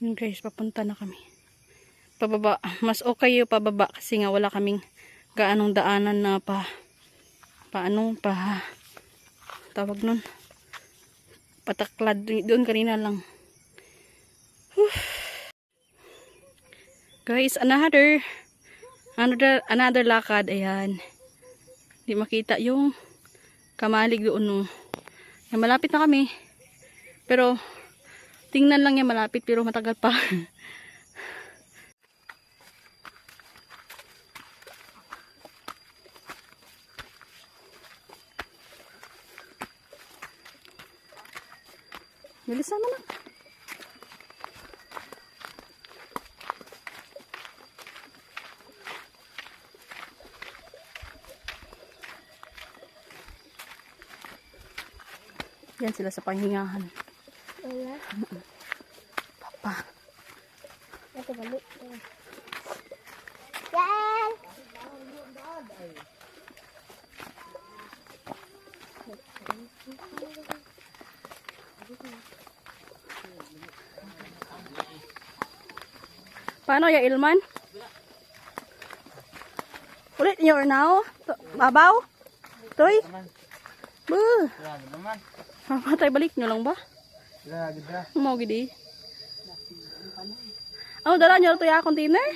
Yun guys, papunta na kami. Pababa. Mas okay yung pababa kasi nga wala kaming gaanong daanan na pa paano pa tawag nun pataklad doon kanina lang guys another another another lakad ayan di makita yung kamalig doon no. Yan, malapit na kami pero tingnan lang yan malapit pero matagal pa Bilisan mo na. Yan sila sa panghingahan. Wala. Papa. Ito balik. Yan! Paano ya Ilman? Ulit niyo now? Babaw? Toy? Naman. Mamatay balik nyo lang ba? Mau gidi. Ano dala nyo ito ya container?